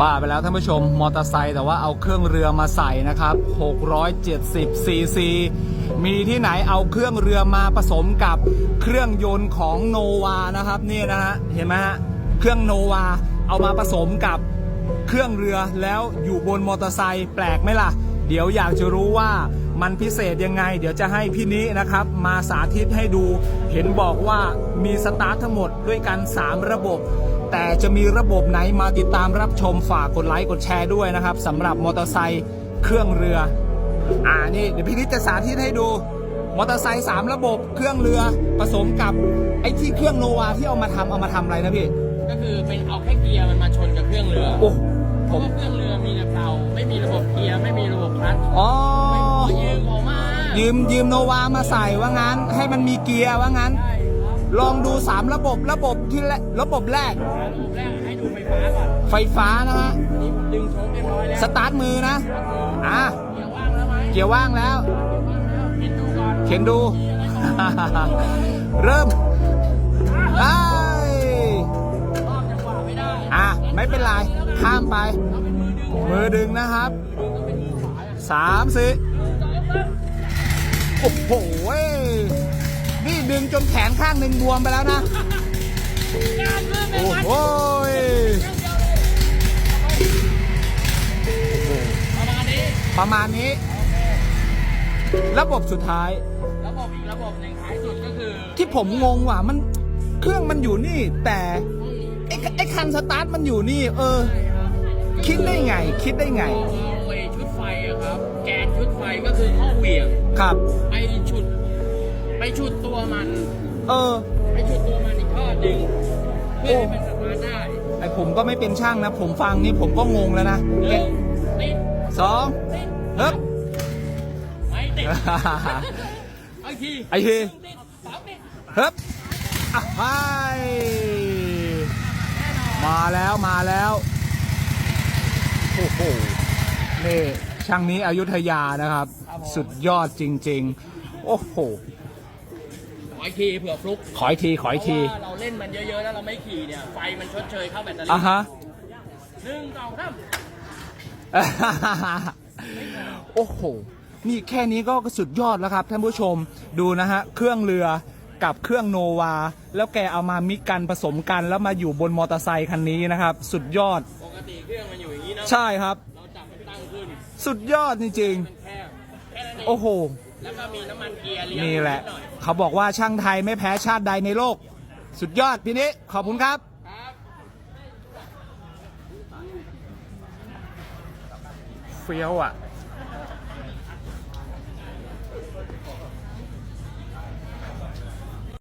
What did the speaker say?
บ้าไปแล้วท่านผู้ชมมอเตอร์ไซค์แต่ว่าเอาเครื่องเรือมาใส่นะครับ 670 ซีซี มีที่ไหนเอาเครื่องเรือมาผสมกับเครื่องยนต์ของโนวานะครับนี่นะฮะเห็นไหมฮะเครื่องโนวาเอามาผสมกับเครื่องเรือแล้วอยู่บนมอเตอร์ไซค์แปลกไหมล่ะ เดี๋ยวอยากจะรู้ว่ามันพิเศษยังไง เดี๋ยวจะให้พี่นินะครับ มาสาธิตให้ดู เห็นบอกว่ามีสตาร์ททั้งหมดด้วยกัน 3 ระบบ แต่จะมีระบบไหนมาติดตามรับชมฝากกดไลค์กดแชร์ด้วยนะครับสำหรับมอเตอร์ไซค์เครื่องเรือ อ่านี่เดี๋ยวพี่นิดจะสาธิตให้ดูมอเตอร์ไซค์สามระบบเครื่องเรือผสมกับไอ้ที่เครื่องโนวาที่เอามาทำเอามาทำอะไรนะพี่ ก็คือเป็นเอาแค่เกียร์มันมาชนกับเครื่องเรือโอ้เพผราะมว่าเครื่องเรือมีแต่เตาไม่มีระบบเกียร์ไม่มีระบบคลัตช์อ๋อ ไม่ขอยืมออกมายืมยืมโนวามาใส่ว่างั้น ให้มันมีเกียร์ว่างั้น ใช่ครับ ลองดู 3 ระบบระบบที่แรกระบบแรก ระบบแรกให้ดูไฟฟ้าก่อนไฟฟ้านะฮะอันนี้ผมดึงโชคเรียบร้อยแล้วสตาร์ทมือนะอะเกียร์ว่างแล้วไหมเกียร์ว่างแล้วเกียร์ว่างแล้วเห็นดูก่อนเข็นดูมีอะไรบ้างเริ่มไอ้รอบจังหวะไม่ได้อะไม่เป็นไรข้ามไปเราเป็นมือดึงมือดึงนะครับมือดึงต้องเป็นมือขวาอะสามสี่โอ้โหนี่ ดึงจนแขนข้างหนึ่งบวมไปแล้วนะงานมือเป็นโอ้วันโหประมาณนี้ ประมาณนี้ ระบบสุดท้าย ระบบอีกระบบหนึ่งท้ายสุดก็คือ ที่ผมงงว่ะมันเครื่องมันอยู่นี่ แต่ไอ้ไอ้คันสตาร์ทมันอยู่นี่ เออ คิดได้ไง คิดได้ไงเอาไอ้ชุดไฟอะครับ แกนชุดไฟก็คือข้อเหวี่ยง ครับไปฉุด ไปฉุดตัวมัน เออ ไปฉุดตัวมันอีกทอดหนึ่งเพื่อให้มันสตาร์ทได้ไอผมก็ไม่เป็นช่างนะ ผมฟังนี่ผมก็งงแล้วนะหนึ่งติดสองติดเฮ้ย ไม่ติดไอ้ทีไอ้ที หนึ่งติดสามติดเฮ้ยอะไปมาแล้วมาแล้วโอ้โหนี่ช่างนี้อยุธยานะครับ สุดยอดจริง ๆ โอ้โห ขออีกทีเผื่อฟลุกขออีกทีขออีกที เพราะว่าเราเล่นมันเยอะๆแล้วเราไม่ขี่เนี่ย ไฟมันชดเชยเข้าแบตเตอรี่อะฮะ หนึ่งสองสามโอ้โห นี่แค่นี้ก็สุดยอดแล้วครับท่านผู้ชม ดูนะฮะ เครื่องเรือกับเครื่องโนวา แล้วแกเอามามิกกันผสมกันแล้วมาอยู่บนมอเตอร์ไซคันนี้นะครับ สุดยอด ปกติเครื่องมันอยู่อย่างนี้เนาะใช่ครับ เราจับมันตั้งขึ้นสุดยอดจริงมันแคบแค่นั้นเองๆโอ้โห แล้วก็มีน้ำมันเกียร์เลี้ยงนี่แหละดน่อยเขาบอกว่าช่างไทยไม่แพ้ชาติใดในโลก สุดยอดพี่นี้ขอบคุณครับ ครับเฟี้ยวอะ